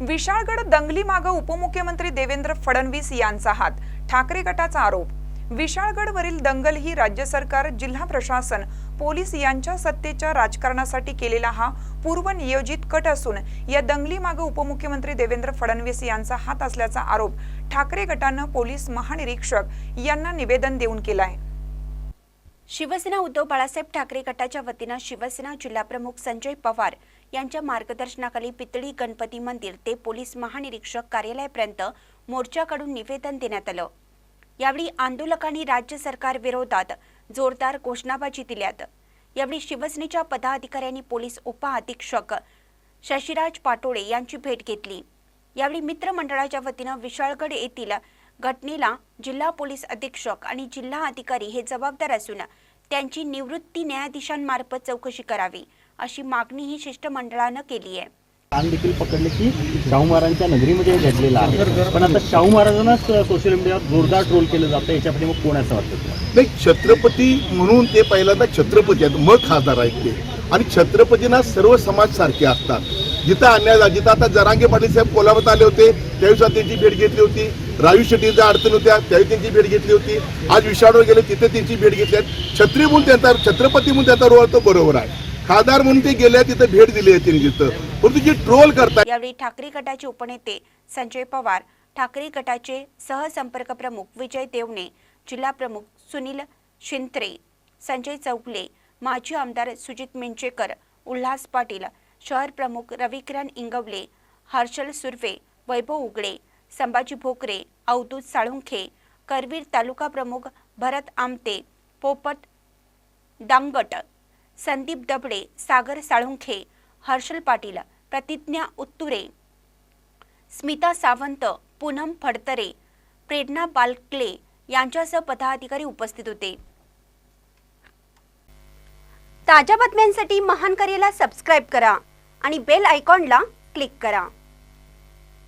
विशाळगड दंगली मागं उपमुख्यमंत्री देवेंद्र फडणवीस यांचा हात. ठाकरे गटाचा आरोप. विशाळगडवरील दंगल ही राज्य सरकार जिल्हा प्रशासन पोलीस यांच्या सत्तेच्या राजकारणासाठी केलेला हा पूर्वनियोजित कट असून या दंगली मागे उपमुख्यमंत्री देवेंद्र फडणवीस यांचा हात असल्याचा आरोप ठाकरे गटानं पोलीस महानिरीक्षक यांना निवेदन देऊन केला आहे. शिवसेना उद्धव बाळासाहेब ठाकरे गटाच्या वतीनं शिवसेना जिल्हाप्रमुख संजय पवार यांच्या मार्गदर्शनाखाली पितळी गणपती मंदिर ते पोलीस महानिरीक्षक कार्यालयापर्यंत मोर्चाकडून निवेदन देण्यात आलं. यावेळी आंदोलकांनी राज्य सरकार विरोधात जोरदार घोषणाबाजी दिल्यात. यावेळी शिवसेनेच्या पदाधिकाऱ्यांनी पोलीस उपअधीक्षक शशिराज पाटोळे यांची भेट घेतली. यावेळी मित्रमंडळाच्या वतीनं विशाळगड येथील घटनेला जिल्हा पोलीस अधीक्षक आणि जिल्हा अधिकारी हे जबाबदार असून त्यांची निवृत्ती न्यायाधीशांमार्फत चौकशी करावी अशी मागणीही शिष्टमंडळानं केली आहे. कान देखील पकडले की शाहू महाराजांच्या नगरीमध्ये घडलेलं आहे. पण आता शाहू महाराजांनाच सोशल मीडियावर जोरदार ट्रोल केलं जातं याच्यामध्ये मग कोण असं वाटतं तुम्हाला? नाही छत्रपती म्हणून ते पहिल्यांदा छत्रपती आहेत मग खासदार आहेत ते. आणि छत्रपतींना सर्व समाज सारखे असतात. जिथं अन्याय झाला जिथं आता जरांगे पाटील साहेब कोल्हापूरात आले होते त्यावेळी सुद्धा त्यांची भेट घेतली होती. राजू शेट्टीच्या अडचण होत्या त्यावेळी त्यांची भेट घेतली होती. आज विशाळवर गेले तिथे त्यांची भेट घेतली आहे छत्री म्हणून त्यांचा छत्रपती म्हणून त्यांचा रोल तो बरोबर आहे. खासदार म्हणून ते गेले तिथं भेट दिली आहे त्यांनी तिथं. परंतु जी ट्रोल करतात यावेळी ठाकरे गटाचे उपनेते संजय पवार ठाकरे गटाचे सहसंपर्क प्रमुख विजय देवणे जिल्हा प्रमुख सुनील शिंत्रे संजय चौगले माजी आमदार सुजित मिंचेकर उल्हास पाटील शहर प्रमुख रविकिरण इंगवले हर्षल सुर्वे वैभव उगळे संभाजी भोकरे अवधूत साळुंखे करवीर तालुका प्रमुख भरत आमते पोपट दांगट संदीप दबडे सागर साळुंखे हर्षल पाटील प्रतिज्ञा उत्तुरे स्मिता सावंत पूनम फडतरे प्रेरणा बालकले यांच्यासह पदाधिकारी उपस्थित होते. ताज्या बातम्यांसाठी महान करेला सबस्क्राईब करा आणि बेल आयकॉनला क्लिक करा.